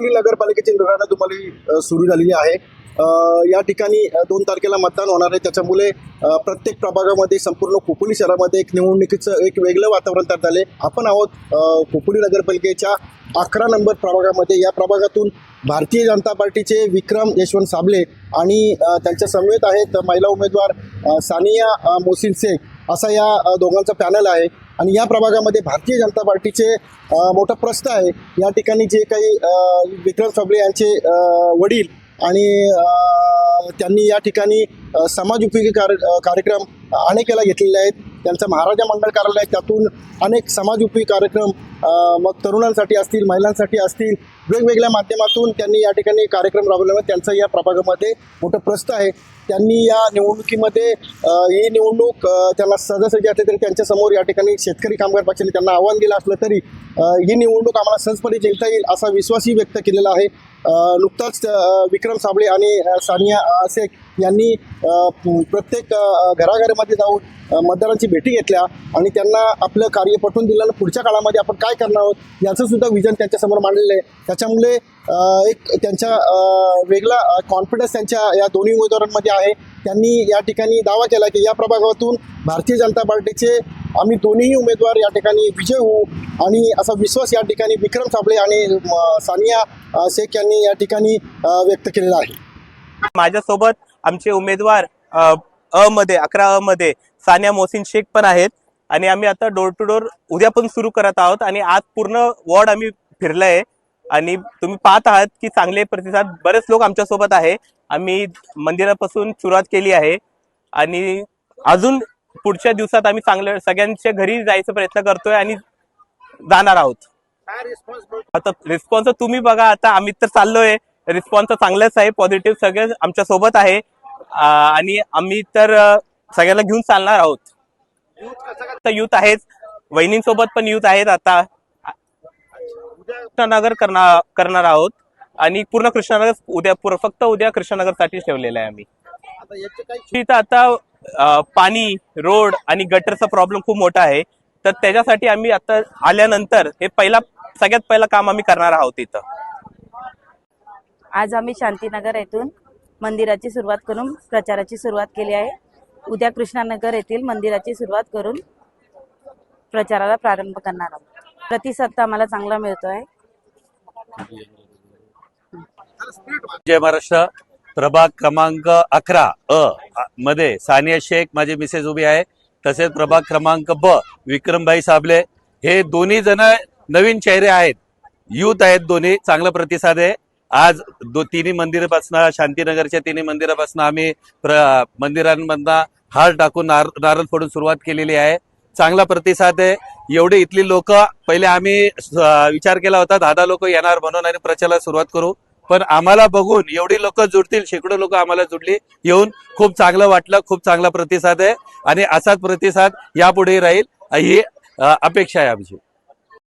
खोपोली नगरपालिकेची रणधुमाळी सुरू झालेली आहे. या ठिकाणी दोन तारखेला मतदान होणार आहे. त्याच्यामुळे प्रत्येक प्रभागामध्ये संपूर्ण खोपोली शहरामध्ये एक निवडणुकीचं एक वेगळं वातावरण तयार झाले आपण आहोत अ, खोपोली नगरपालिकेच्या अकरा नंबर प्रभागामध्ये. या प्रभागातून भारतीय जनता पार्टीचे विक्रम यशवंत साबळे आणि त्यांच्या समवेत आहेत महिला उमेदवार सानिया मोसिन शेख असा या दोघांचा पॅनल आहे. आणि या प्रभागामध्ये भारतीय जनता पार्टीचे मोठा प्रश्न आहे. या ठिकाणी जे काही विक्रम साबळे यांचे वडील आणि त्यांनी या ठिकाणी समाज उपयोगी कार्य कार्यक्रम अनेक वेळा घेतलेले आहेत. त्यांचं महाराजा मंडळ कार्यालय त्यातून अनेक समाज उपयोगी कार्यक्रम मग तरुणांसाठी असतील महिलांसाठी असतील वेगवेगळ्या माध्यमातून त्यांनी या ठिकाणी कार्यक्रम राबवल्यामुळे त्यांचं या प्रभागामध्ये मोठं प्रस्त आहे. त्यांनी या निवडणुकीमध्ये ही निवडणूक त्यांना सहजासहजी असले तरी त्यांच्यासमोर या ठिकाणी शेतकरी कामगार पक्षाने त्यांना आव्हान दिलं असलं तरी ही निवडणूक आम्हाला सहजपणे जिंकता येईल असा विश्वासही व्यक्त केलेला आहे. नुकताच विक्रम साबळे आणि सानिया शेख यांनी प्रत्येक घराघरामध्ये जाऊन मतदारांची भेटी घेतल्या आणि त्यांना आपलं कार्य पटवून दिलं आणि पुढच्या काळामध्ये आपण काय करणार आहोत? याचं सुद्धा विजन त्यांच्यासमोर मांडलेलं आहे. त्याच्यामुळे एक त्यांच्या वेगळा कॉन्फिडन्स त्यांच्या या दोन्ही उमेदवारांमध्ये आहे. त्यांनी या ठिकाणी दावा केला की या प्रभागातून भारतीय जनता पार्टीचे आम्ही दोन्हीही उमेदवार या ठिकाणी विजय होऊ आणि असा विश्वास या ठिकाणी विक्रम साबळे आणि सानिया शेख यांनी या ठिकाणी व्यक्त केलेला आहे. माझ्यासोबत आमचे उमेदवार अ, अ मध्ये अकरा अ मध्ये सानिया मोहसिन शेख पण आहेत. आणि आम्ही आता डोर टू डोर उद्या पण सुरू करत आहोत आणि आज पूर्ण वॉर्ड आम्ही फिरलंय. आणि तुम्ही पाहत आहात की चांगले प्रतिसाद बरेच लोक आमच्यासोबत आहे. आम्ही मंदिरापासून सुरुवात केली आहे. आणि अजून पुढच्या दिवसात आम्ही चांगल्या सगळ्यांच्या घरी जायचा प्रयत्न करतोय आणि जाणार आहोत. आता रिस्पॉन्स तुम्ही बघा आता आम्ही तर चाललोय. रिस्पॉन्स चांगलाच आहे पॉझिटिव्ह सगळे आमच्यासोबत आहे आणि आम्ही तर अं, सगळ्यांना घेऊन चालणार आहोत. युथ आहेच. वहिनींसोबत पण युथ आहेत आता. कृष्णनगर करणार करणार आहोत. आणि पूर्ण कृष्णनगर उद्या फक्त उद्या कृष्णानगरसाठी ठेवलेलं आहे आम्ही. तिथं आता पाणी रोड आणि गटरचा प्रॉब्लेम खूप मोठा आहे. तर त्याच्यासाठी आम्ही आता आल्यानंतर हे पहिला सगळ्यात पहिलं काम आम्ही करणार आहोत तिथं आज आम्ही शांतीनगर येथून मंदिराची सुरुवात करून प्रचाराची सुरुवात केली आहे. उद्या कृष्णानगर येथील मंदिराची सुरुवात करून प्रचाराला प्रारंभ करणार आहोत. प्रतिसाद तर आम्हाला चांगला मिळतोय. जय महाराष्ट्र. प्रभाग क्रमांक अकरा अ मध्ये सानिया शेख माझी मिसेस उभी आहे. तसेच प्रभाग क्रमांक ब विक्रमभाई साबले हे दोन्ही जण नवीन चेहरे आहेत. युथ आहेत दोन्ही. चांगला प्रतिसाद आहे. आज दो तिन्ही मंदिरापासनं शांतीनगरच्या तिन्ही मंदिरापासून आम्ही प्र मंदिरांमधनं हार टाकून नार नारळ फोडून सुरुवात केलेली आहे. चांगला प्रतिसाद आहे. एवढे इथली लोक पहिले आम्ही विचार केला होता दहा दहा लोक येणार म्हणून आणि प्रचाराला सुरुवात करू. पण आम्हाला बघून एवढी लोक जुडतील शेकडो लोक आम्हाला जुडली येऊन खूप चांगलं वाटलं खूप चांगला प्रतिसाद आहे. आणि असाच प्रतिसाद यापुढे राहील. ही अपेक्षा आहे आमची.